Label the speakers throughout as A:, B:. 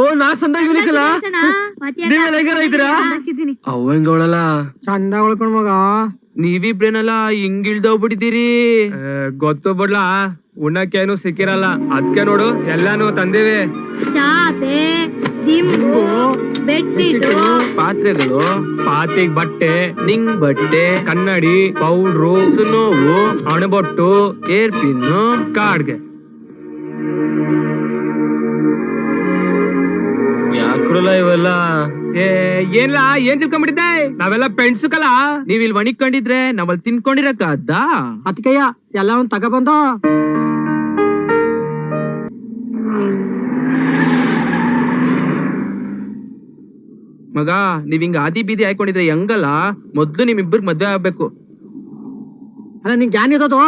A: ಓ ನಾ ಸಂದಾಗ ಇವನಿಕಲ್ಲ
B: ಈಸನ? ಮತ್ಯಾಕ?
A: ನೀವೆಲ್ಲ ಹೆಂಗಾರ ಇದ್ದೀರಾ?
B: ಅವ್
A: ಅವಂಗ
C: ಚಂದ ಉಳ್ಕೊಂಡ್ ಮಗ.
A: ನೀವಿಬ್ರೇನಲ್ಲ ಹಿಂಗ್ ಇಳ್ದೋಗ್ಬಿಟ್ಟಿದ್ದೀರಿ
C: ಗೊತ್ತು ಬಿಡ್ಲ? ಉಣ್ಣಕ್ಕೇನು ಸಿಕ್ಕಿರಲ್ಲ. ಅದ್ಕೆ ನೋಡು ಎಲ್ಲಾನು ತಂದೇವೆ.
B: ಚಾಪೆ ದಿಂಬು ಬೆಡ್ಶೀಟು.
A: ಪಾತ್ರೆಗಳು
C: ಪಾತಿಗ್ ಬಟ್ಟೆ
A: ನಿಂಗ್ ಬಟ್ಟೆ
C: ಕನ್ನಡಿ ಪೌಡ್ರು
A: ಸುನೋವು
C: ಅಣಬೊಟ್ಟು
A: ಏರ್ಪಿನ್ನು
C: ಕಾಡ್ಗೆ.
A: ಇವೆಲ್ಲ
C: ಏ ಏನ್ಲ? ಏನ್ ತಿಳ್ಕೊಂಡ್ಬಿಟ್ಟಿದ್ದೆ ನಾವೆಲ್ಲ ಪೆಣ್ಸುಕಲ್ಲ. ಕಲ
A: ನೀವ್ ಇಲ್ಲಿ ಒಣಿಕೊಂಡಿದ್ರೆ ನಾವಲ್ಲಿ ತಿನ್ಕೊಂಡಿರಕ್ಕಾದ್ದ
C: ಅದಕ್ಕಯ್ಯ ಎಲ್ಲ ಒಂದ್ ತಗೊಬಂದು
A: ಮಗ ನೀವ್ ಹಿಂಗ ಆದಿ ಬೀದಿ ಹಾಕೊಂಡಿದ್ರೆ ಹೆಂಗಲ್ಲ? ಮೊದ್ಲು ನಿಮ್ಮಿಬ್ಬರಿಗೆ ಮದ್ವೆ ಆಗ್ಬೇಕು.
C: ಅಲ್ಲ ನಿಂಗೆ ಯಾನ್ ಇರೋದು?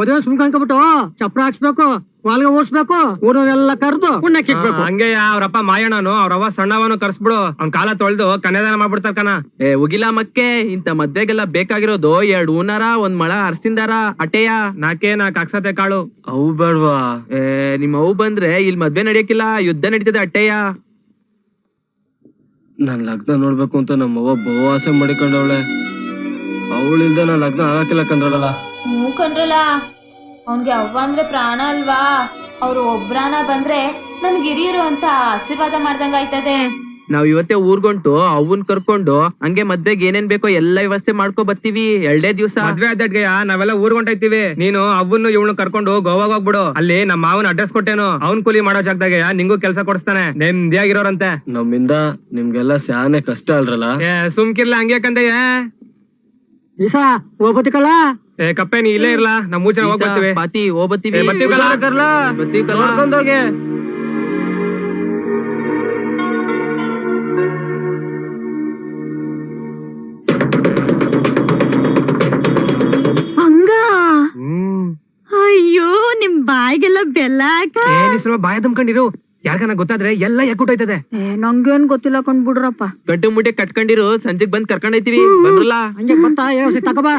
C: ಮದುವೆ ಸುಮ್ಕ ಅನ್ಕೊಬಿಟ್ಟು ಚಪ್ರ ಹಾಕ್ಸ್ಬೇಕು. ವಾಲ್ಗ ಓಡಿಸ್ಬೇಕು ಊರನ್ನೆಲ್ಲ ಕರ್ದು ಉಣ್ಣಕ್ ಇಕ್ಬೇಕು ಹಂಗೆ ಅವ್ರಪ್ಪ ಮಾಯಣ್ಣನು ಅವ್ರವ್ವ ಸಣ್ಣವನು ಕರ್ಸ್ಬಿಡು. ಅವ್ನ್ ಕಾಲ ತೊಳೆದು ಕನ್ಯಾದಾನ ಮಾಡ್ಬಿಡ್ತಾರ ಕಣ.
A: ಏ ಉಗಿಲ ಮಕ್ಕೆ ಇಂತ ಮದ್ವೆಗೆಲ್ಲ ಬೇಕಾಗಿರೋದು ಎರಡ್ ಊನಾರ ಒಂದ್ ಮಳ ಅರ್ಸಿಂದಾರ ಅಟೆಯ?
C: ನಾಕೆ ನಾಕ್ ಕಾಕ್ಸತೆ ಕಾಳು.
A: ಅವು ಬೇಡ್ವಾ? ಏ ನಿಮ್ ಅವು ಬಂದ್ರೆ ಇಲ್ಲಿ ಮದ್ವೆ ನಡೆಯಕ್ಕಿಲ್ಲ ಯುದ್ಧ ನಡೀತದೆ ಅಟ್ಟೆಯ
D: ನನ್ ಲಗ್ನ ನೋಡ್ಬೇಕು ಅಂತ ನಮ್ಮವ್ವ ಬಹು ಆಸೆ ಮಾಡಿಕೊಂಡವಳೆ. ಅವಳಿಲ್ದ ನಾ ಲಗ್ನ ಆಗಕ್ಕಿಲ್ಲ ಕಂದ್ರಲ್ಲ
E: ಹ್ಞೂ ಕಣ್ರಲ್ಲ ಅವ್ನ್ಗೆ ಅವ್ವ ಅಂದ್ರೆ ಪ್ರಾಣ ಅಲ್ವಾ? ಅವ್ರು ಒಬ್ರಾನ ಬಂದ್ರೆ ನಮ್ಗೆ ಹಿರಿಯರು ಅಂತ ಆಶೀರ್ವಾದ ಮಾಡ್ದಂಗ ಆಯ್ತದೆ.
A: ನಾವ್ ಇವತ್ತೇ ಊರ್ಗೊಂಟು ಅವನ್ ಕರ್ಕೊಂಡು ಹಂಗೆ ಮದ್ವೆಗೆ ಏನೇನ್ ಬೇಕೋ ಎಲ್ಲ ವ್ಯವಸ್ಥೆ ಮಾಡ್ಕೊ ಬರ್ತೀವಿ ಎರಡೇ ದಿವ್ಸ.
C: ಮದ್ವೆ ಆದಡ್ಗೆಯ ನಾವೆಲ್ಲ ಊರ್ಗೊಂಡೈತಿವಿ ನೀನು ಅವ್ವನ್ನು ಇವಳು ಕರ್ಕೊಂಡು ಗೋವಾಗ ಹೋಗ್ಬಿಡು. ಅಲ್ಲಿ ನಮ್ಮ ಮಾವನ ಅಡ್ರೆಸ್ ಕೊಟ್ಟೇನು. ಅವ್ನ್ ಕೂಲಿ ಮಾಡೋ ಜಾಗದಾಗ ನಿಂಗೂ ಕೆಲ್ಸ ಕೊಡಿಸ್ತಾನೆ. ನೆಮ್ಮದಿಯಾಗಿರೋರಂತೆ
D: ನಮ್ಮಿಂದ ನಿಮ್ಗೆಲ್ಲ ಸ್ಯಾನೆ ಕಷ್ಟ ಅಲ್ರಲ್ಲ?
C: ಏ ಸುಮ್ಕಿರ್ಲ ಹಂಗೆ ಕಂದಯ್ಯ?
F: ಈಸಾ ಹೋಗ್ಬತ್ತಿಕಲ್ಲ?
C: ಏ ಕಪ್ಪೆ ನೀ ಇಲ್ಲೇ ಇರ್ಲಾ. ನಮ್ಮೂಚನ ಮೂಚೆ ಹೋಗಿ ಬರ್ತೀವಿ.
A: ಪಾತಿ ಹೋಗ್ಬತ್ತೀವಿ. ಬತ್ತೀವಿ
C: ಏ, ಬರ್ತೀವಿ ಕಲ?
A: ಬರ್ತೀವಿ ಕಲ?
D: ನೋಡ್ಕೊಂಡೋಗೆ
B: ಹಂಗ? ಅಯ್ಯೋ ನಿಮ್ ಬಾಯಿಗೆಲ್ಲ ಬೆಲ್ಲ ಹಾಕ.
C: ಏ ನೀ ಸ್ವಲ್ಪ ಬಾಯ ತುಂಬ್ಕೊಂಡಿರು ಯಾರ್ಗನ ಗೊತ್ತಾದ್ರೆ ಎಲ್ಲ ಎಕ್ಕುಟ್ಟೈತದೆ
B: ನಂಗೇನ್ ಗೊತ್ತಿಲ್ಲ ಕಂಡ್ಬಿಡ್ರಪ್ಪ
A: ಗಂಟು ಮುಟ್ಟೆ ಕಟ್ಕೊಂಡಿರು ಸಂಜೆಗ್ ಬಂದ್ ಕರ್ಕೊಂಡೈತಿವಿ ಬಂದ್ರಲ್ಲ?
F: ಹಂಗೆ ತಗೋಬಾ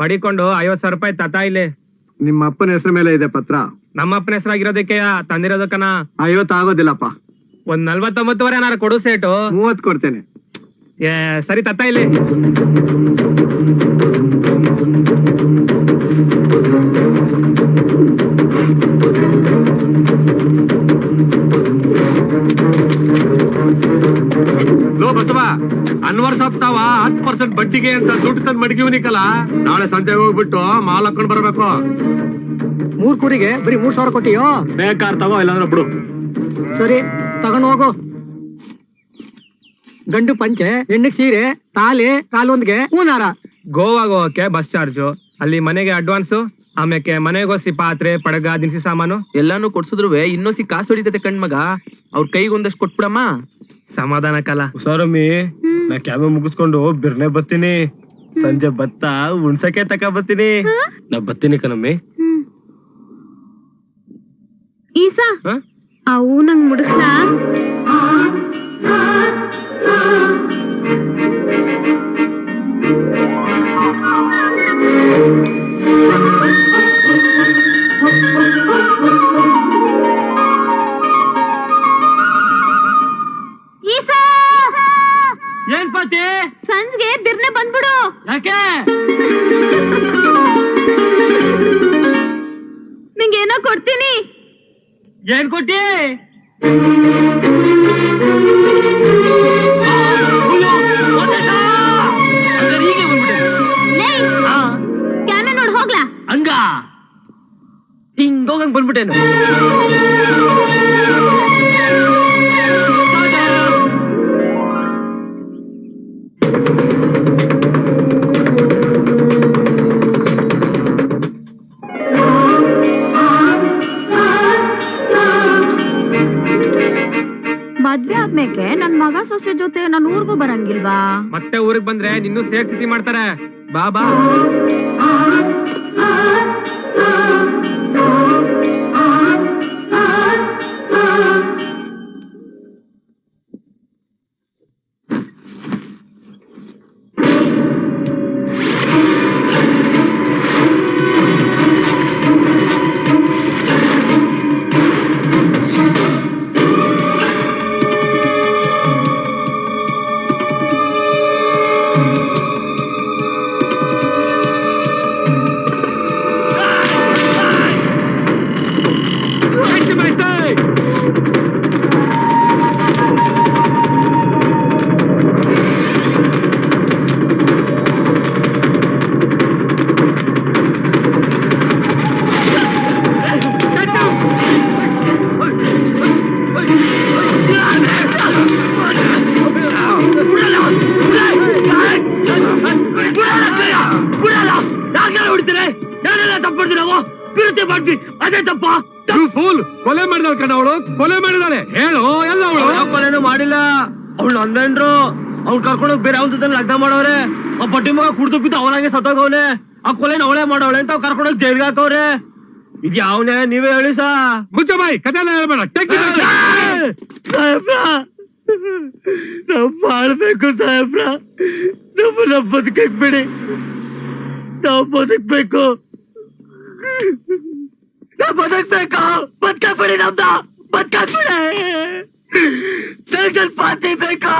C: ಮಡಿಕೊಂಡು ಐವತ್ ಸಾವಿರ ರೂಪಾಯಿ ತತಾ ಇಲ್ಲಿ.
G: ನಿಮ್ಮ ಅಪ್ಪನ ಹೆಸರು ಮೇಲೆ ಇದೆ ಪತ್ರ.
C: ನಮ್ಮ ಅಪ್ಪನ ಹೆಸರಾಗಿರೋದಕ್ಕೆ ತಂದಿರೋದಕ್ಕನ?
G: ಐವತ್ತು ಆಗೋದಿಲ್ಲಪ್ಪ
C: ಒಂದ್ ನಲ್ವತ್ತೊಂಬತ್ತುವರೆ ಏನಾರ ಕೊಡು ಸೇಟು.
G: ಮೂವತ್ ಕೊಡ್ತೇನೆ.
C: ಸರಿ ತತ್ತ ಇಲ್ಲಿ.
G: ಲೋ ಬಸವ ಅನ್ವರ್ ಸಪ್ತಾವ ಹತ್ ಪರ್ಸೆಂಟ್ ಬಡ್ಡಿಗೆ ಅಂತ ದುಡ್ಡು ತಂದ್ ಮಡಗಿವ್ನಿಕಲ್ಲ ನಾಳೆ ಸಂಜೆ ಹೋಗ್ಬಿಟ್ಟು ಮಾಲ್ ಹಾಕೊಂಡ್ ಬರ್ಬೇಕು.
F: ಮೂರ್ ಕೂರಿಗೆ ಬರೀ ಮೂರ್ ಸಾವಿರ ಕೊಟ್ಟಿಯೋ?
G: ಬೇಕಾರ್ ತಗೋ ಇಲ್ಲಾಂದ್ರೆ ಬಿಡು.
F: ಸರಿ ತಗೊಂಡ್ ಹೋಗು. ಗಂಡು ಪಂಚೆ ಹೆಣ್ಣು ಸೀರೆ ತಾಲಿ ಕಾಲೊಂದ್ಗೆ ಹೂನಾರ.
C: ಗೋವಾಗ ಹೋಗಕ್ಕೆ ಬಸ್ ಚಾರ್ಜು. ಅಲ್ಲಿ ಮನೆಗೆ ಅಡ್ವಾನ್ಸ್ ಆಮ್ಯಾಕೆ ಮನೆಗೋಸಿ ಪಾತ್ರೆ ಪಡಗ ದಿನಸಿ ಸಾಮಾನು?
A: ಎಲ್ಲಾನು ಕೊಡ್ಸಿದ್ರು ಇನ್ನೊಸಿ ಕಾಸು ಹೊಡಿತೈತೆ ಕಣ್ಮಗ ಅವ್ರ ಕೈಗೆ ಒಂದಷ್ಟು ಕೊಟ್ಬಿಡಮ್ಮ.
C: ಸಮಾಧಾನ ಕಾಲ.
D: ಹುಷಾರಮ್ಮಿ ನಾ ಕ್ಯಾಬ್ ಮುಗಿಸ್ಕೊಂಡು ಬಿರ್ನೆ ಬರ್ತೀನಿ. ಸಂಜೆ ಭತ್ತ ಉಣ್ಸಕ್ಕೆ ತಕ ಬರ್ತೀನಿ. ನಾ ಬರ್ತೀನಿ ಕಣಮ್ಮಿ.
B: ಈಸಾ
C: ಹ?
B: ಅವು ನಂಗ್ ಮುಡಿಸ್ಲಾ? ಹೋಗ್ಲಾ?
F: ಹಂಗ?
A: ಹಿಂಗ್ ಹೋಗಂಗ್ ಬಂದ್ಬಿಟ್ಟೇನು.
B: ಆದ್ಮೇಲೆ ನನ್ ಮಗ ಸೊಸೆ ಜೊತೆ ನಾನು ಊರ್ಗೂ ಬರಂಗಿಲ್ವಾ
C: ಮತ್ತೆ ಊರಿಗೆ ಬಂದ್ರೆ ನಿನ್ನೂ ಸೇರ್ ಸ್ಥಿತಿ ಮಾಡ್ತಾರೆ ಬಾ ಅವ್ಳು
D: ಕರ್ಕೊಂಡೋಗಿ ಬೇರೆ ಅವ್ನ ಜೊತೆ ಲಗ್ನ ಮಾಡವ್ರೆ ಆ ಬಡ್ಡಿ ಮಗ ಕುಡ್ದು ಬಿದ್ದು ಅವನಾಗೆ ಸತ್ತೋಗವ್ನೆ ಆ ಕೊಲೆನ ಅವಳೇ ಮಾಡವಳೆ ಅಂತ ಕರ್ಕೊಂಡೋಗಿ ಜೈಲ್ಗೆ ಹಾಕವ್ರೆ ಇದು ಯಾವನೇ ನೀವೇ ಹೇಳಿ ಸಾ
C: ಮುಚ್ಚ ಬಾಯಿ ಕತೆ ಎಲ್ಲ ಹೇಳ್ಬೇಡ ಟೆಕ್
D: ಸಾಹೇಬ್ರ ನಾವ್ ಮಾಡ್ಬೇಕು ಸಾಹೇಬ್ರ ನಮ್ಮನ್ನ ಬದುಕಕ್ ಬಿಡಿ ನಾವ್ ಬದುಕ್ಬೇಕು ನಾವ್ ಬದುಕ್ಬೇಕು ಬದುಕಕ್ ಬಿಡಿ ನಮ್ದ ಬದುಕಕ್ ಬಿಡಿ ನನಗ್ ಪಾತಿ ಬೇಕು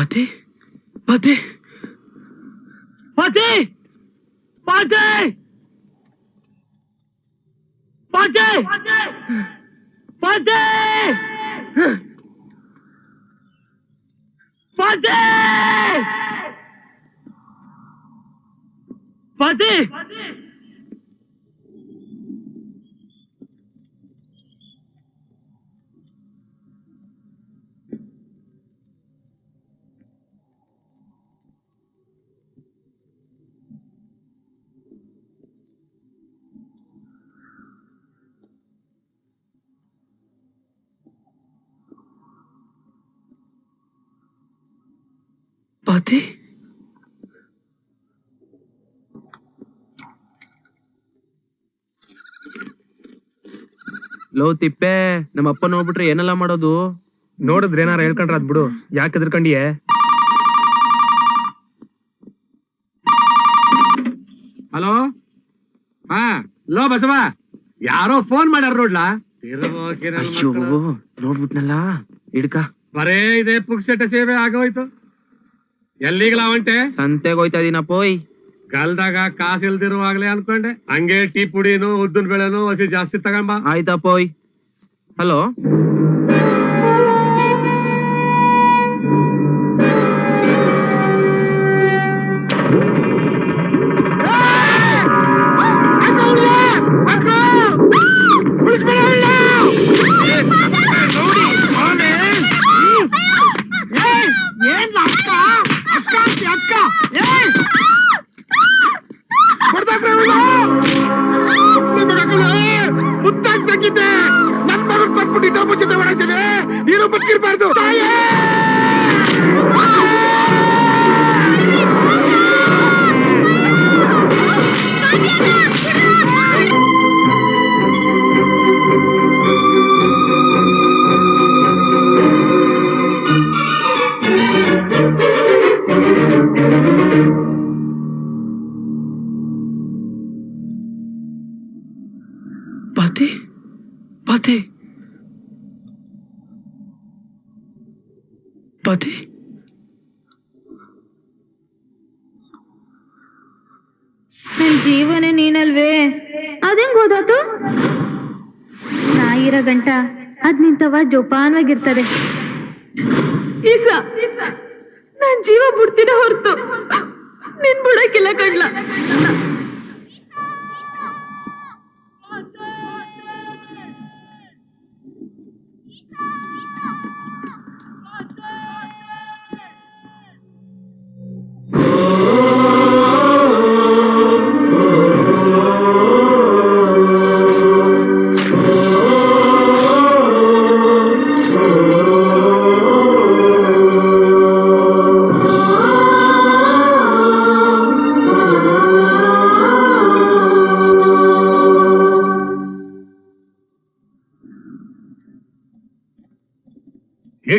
D: Pati? Pati? Pati! Pati!
B: Pati! Pati!
D: Pati!
B: Pati! Pati! ಪತಿ
A: ಲೋ ತಿಪ್ಪೆ ನಮ್ಮ ಅಪ್ಪ ನೋಡ್ಬಿಟ್ರೆ ಏನೆಲ್ಲ ಮಾಡೋದು?
C: ನೋಡಿದ್ರೆ ಏನಾರ ಹೇಳ್ಕೊಂಡ್ರ ಅದ್ ಬಿಡು. ಯಾಕೆ ಎದ್ರಕಂಡಿಯೇ
G: ಹಲೋ? ಹಾ ಲೋ ಬಸವ ಯಾರೋ ಫೋನ್ ಮಾಡ್ಯಾರ ನೋಡ್ಲಾ?
A: ನೋಡ್ಬಿಟ್ನಲ್ಲ ಹಿಡ್ಕ.
G: ಬರೇ ಇದೆ ಪುಕ್ಸಟ ಸೇವೆ ಆಗೋಯ್ತು. ಎಲ್ಲಿಗಲ ಹೊಂಟೆ
A: ಸಂತೆಗೆ ಹೋಯ್ತಾ ಇದೀನ ಪೋಯ್.
G: ಗಲ್ದಾಗ ಕಾಸು ಇಲ್ದಿರುವಾಗ್ಲೇ ಅನ್ಕೊಂಡೆ. ಹಂಗೆ ಟೀ ಪುಡಿನು ಉದ್ದಿನ ಬೆಳೆನು ಹಸಿ ಜಾಸ್ತಿ ತಗೊಂಬ.
A: ಆಯ್ತಾ ಪೋಯ್. ಹಲೋ?
G: ಸಿಕ್ಕಿರ್ಬಾರ್ದು
D: ಸ್ವಾತಿ
E: ನನ್ ಜೀವನ ನೀನಲ್ವೇ? ಅದೇಂಗ್ ಓದಾತು ನಾ ಇರೋ ಗಂಟ, ಅದ್ ನಿಂತವ ಜೋಪಾನವಾಗಿರ್ತದೆ. ಈಸ, ನಾನ್ ಜೀವ ಬಿಡ್ತೀನಿ ಹೊರ್ತು. ನಿನ್ ಬಿಡಕ್ಕಿಲ್ಲ ಕಡ್ಲ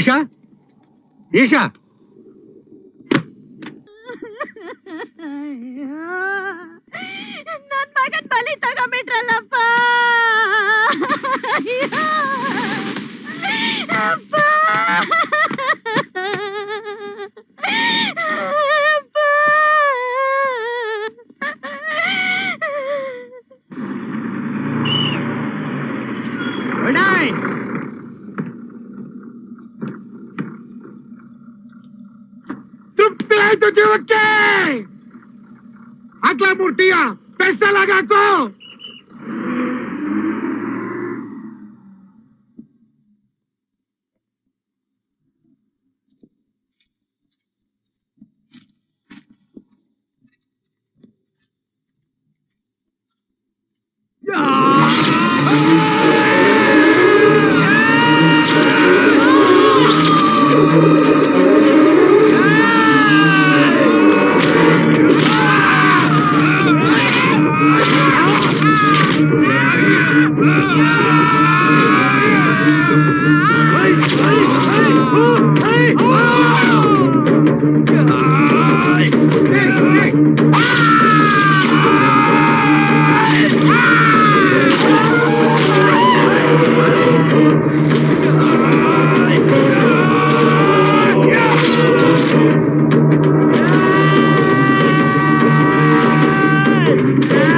G: ಈಶಾ ಈಶಾ
B: ನನ್ ಮಗನ್ ಬಲಿ ತಗೊಂಬಿಟ್ರಲ್ಲಪ್ಪ. ಅಪ್ಪ.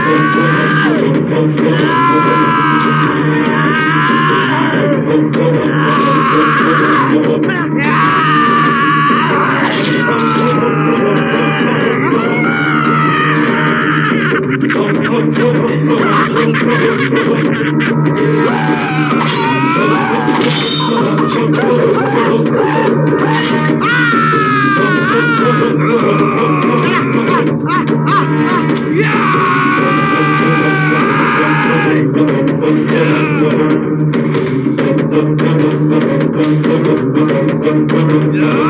G: Yeah! Thank you. Yeah.